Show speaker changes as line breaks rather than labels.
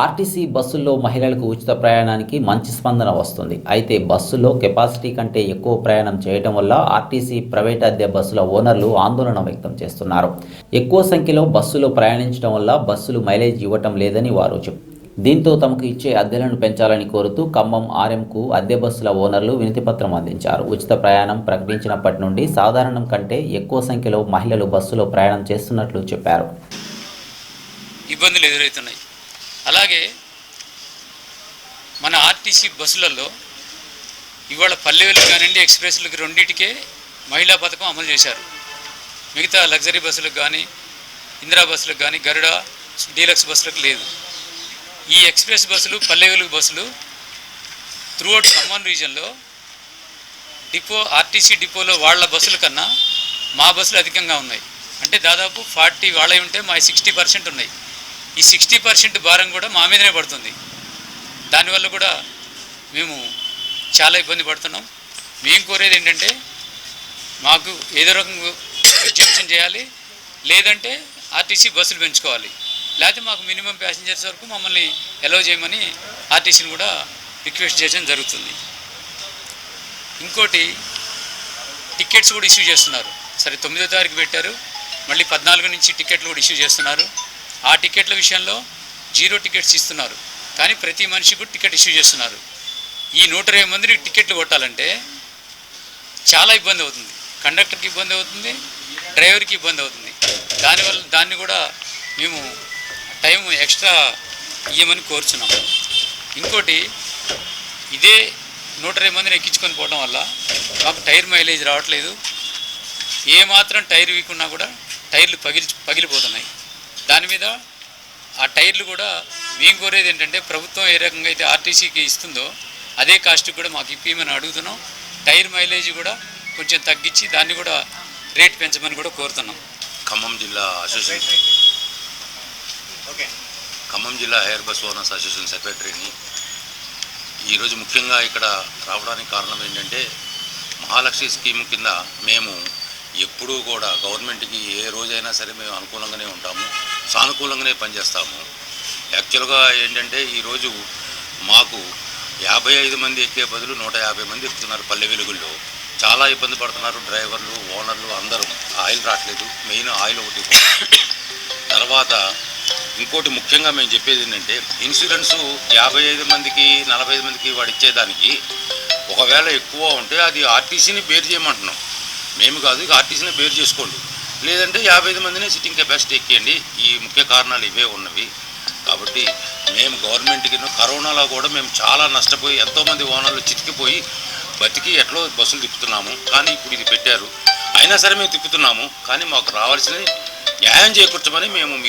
RTC బస్సుల్లో మహిళలకు ఉచిత ప్రయాణానికి మంచి స్పందన వస్తుంది. అయితే బస్సులో కెపాసిటీ కంటే ఎక్కువ ప్రయాణం చేయడం వల్ల ఆర్టీసీ ప్రైవేట్ అద్దె బస్సుల ఓనర్లు ఆందోళన వ్యక్తం చేస్తున్నారు. ఎక్కువ సంఖ్యలో బస్సులో ప్రయాణించడం వల్ల బస్సులు మైలేజ్ ఇవ్వటం లేదని వారు చెప్పారు దీంతో తమకు ఇచ్చే అద్దెలను పెంచాలని కోరుతూ ఖమ్మం ఆర్ఎంకు అద్దె బస్సుల ఓనర్లు వినతిపత్రం అందించారు. ఉచిత ప్రయాణం ప్రకటించినప్పటి నుండి సాధారణం కంటే ఎక్కువ సంఖ్యలో మహిళలు బస్సులో ప్రయాణం చేస్తున్నట్లు చెప్పారు.
ఇబ్బందులు ఎదురవుతున్నాయి అలాగే మన ఆర్టీసీ బస్సులలో ఇవాళ పల్లెలు కానివ్వండి ఎక్స్ప్రెస్లకు రెండింటికే మహిళా పథకం అమలు చేశారు. మిగతా లగ్జరీ బస్సులకు కానీ ఇందిరా బస్సులకు కానీ గరుడ డీలక్స్ బస్సులకు లేదు. ఈ ఎక్స్ప్రెస్ బస్సులు పల్లెవెలుగు బస్సులు త్రూఅవుట్ ఖమ్మం రీజన్లో డిపో ఆర్టీసీ డిపోలో వాళ్ళ బస్సుల కన్నా మా బస్సులు అధికంగా ఉన్నాయి. అంటే దాదాపు ఫార్టీ వాళ్ళవి ఉంటే మా సిక్స్టీ పర్సెంట్ ఉన్నాయి. ఈ సిక్స్టీ పర్సెంట్ భారం కూడా మా మీదనే పడుతుంది. దానివల్ల కూడా మేము చాలా ఇబ్బంది పడుతున్నాం. మేము కోరేది ఏంటంటే మాకు ఏదో రకంగా ఎగ్జిబిషన్ చేయాలి లేదంటే ఆర్టీసీ బస్సులు పెంచుకోవాలి. లేకపోతే మాకు మినిమం ప్యాసింజర్స్ వరకు మమ్మల్ని ఎలో చేయమని ఆర్టీసీని కూడా రిక్వెస్ట్ చేయడం జరుగుతుంది. ఇంకోటి టికెట్స్ కూడా ఇష్యూ చేస్తున్నారు. సరే తొమ్మిదో తారీఖు పెట్టారు. మళ్ళీ పద్నాలుగు నుంచి టికెట్లు కూడా ఇష్యూ చేస్తున్నారు. ఆ టికెట్ల విషయంలో జీరో టికెట్స్ ఇస్తున్నారు. కానీ ప్రతి మనిషికి కూడా టికెట్ ఇష్యూ చేస్తున్నారు. ఈ నూట ఇరవై మందికి టికెట్లు కొట్టాలంటే చాలా ఇబ్బంది అవుతుంది. కండక్టర్కి ఇబ్బంది అవుతుంది డ్రైవర్కి ఇబ్బంది అవుతుంది. దానివల్ల దాన్ని కూడా మేము టైం ఎక్స్ట్రా ఇవ్వమని కోరుచున్నాం. ఇంకోటి ఇదే నూట ఇరవై మందిని ఎక్కించుకొని పోవడం వల్ల మాకు టైర్ మైలేజ్ రావట్లేదు. ఏ మాత్రం టైర్ వీకున్నా కూడా టైర్లు పగిలి పగిలిపోతున్నాయి. దాని మీద ఆ టైర్లు కూడా మేము కోరేది ఏంటంటే ప్రభుత్వం ఏ రకంగా అయితే ఆర్టీసీకి ఇస్తుందో అదే కాస్ట్ కూడా మాకు ఇప్పిమని అడుగుతున్నాం. టైర్ మైలేజ్ కూడా కొంచెం తగ్గించి దాన్ని కూడా రేట్ పెంచమని కూడా కోరుతున్నాం.
ఖమ్మం జిల్లా అసోసియేషన్ ఖమ్మం జిల్లా హెయిర్ బస్ ఓనర్స్ అసోసియేషన్ సెక్రటరీని ఈరోజు ముఖ్యంగా ఇక్కడ రావడానికి కారణం ఏంటంటే మహాలక్ష్మి స్కీమ్ కింద మేము ఎప్పుడూ కూడా గవర్నమెంట్కి ఏ రోజైనా సరే మేము అనుకూలంగానే ఉంటాము సానుకూలంగానే పనిచేస్తాము. యాక్చువల్గా ఏంటంటే ఈరోజు మాకు యాభై ఐదు మంది ఎక్కే బదులు నూట యాభై మంది ఎక్కుతున్నారు పల్లె వెలుగుల్లో. చాలా ఇబ్బంది పడుతున్నారు డ్రైవర్లు ఓనర్లు అందరూ. ఆయిల్ రావట్లేదు మెయిన్ ఆయిల్ ఒకటి తర్వాత ఇంకోటి ముఖ్యంగా మేము చెప్పేది ఏంటంటే ఇన్సూరెన్సు యాభై ఐదు మందికి నలభై ఐదు మందికి వాడు ఇచ్చేదానికి ఒకవేళ ఎక్కువ ఉంటే అది ఆర్టీసీని బేర్ చేయమంటున్నాం. మేము కాదు ఇక ఆర్టీసీనే బేర్ చేసుకోండి. లేదంటే యాభై ఐదు మందినే సిట్టింగ్ కెపాసిటీ ఎక్కేయండి. ఈ ముఖ్య కారణాలు ఇవే ఉన్నవి. కాబట్టి మేము గవర్నమెంట్కి కరోనాలో కూడా మేము చాలా నష్టపోయి ఎంతోమంది ఓనర్లు చితికిపోయి బతికి ఎట్లో బస్సులు తిప్పుతున్నాము. కానీ ఇప్పుడు ఇది పెట్టారు. అయినా సరే మేము తిప్పుతున్నాము. కానీ మాకు రావాల్సిన న్యాయం చేకూర్చమని మేము మీ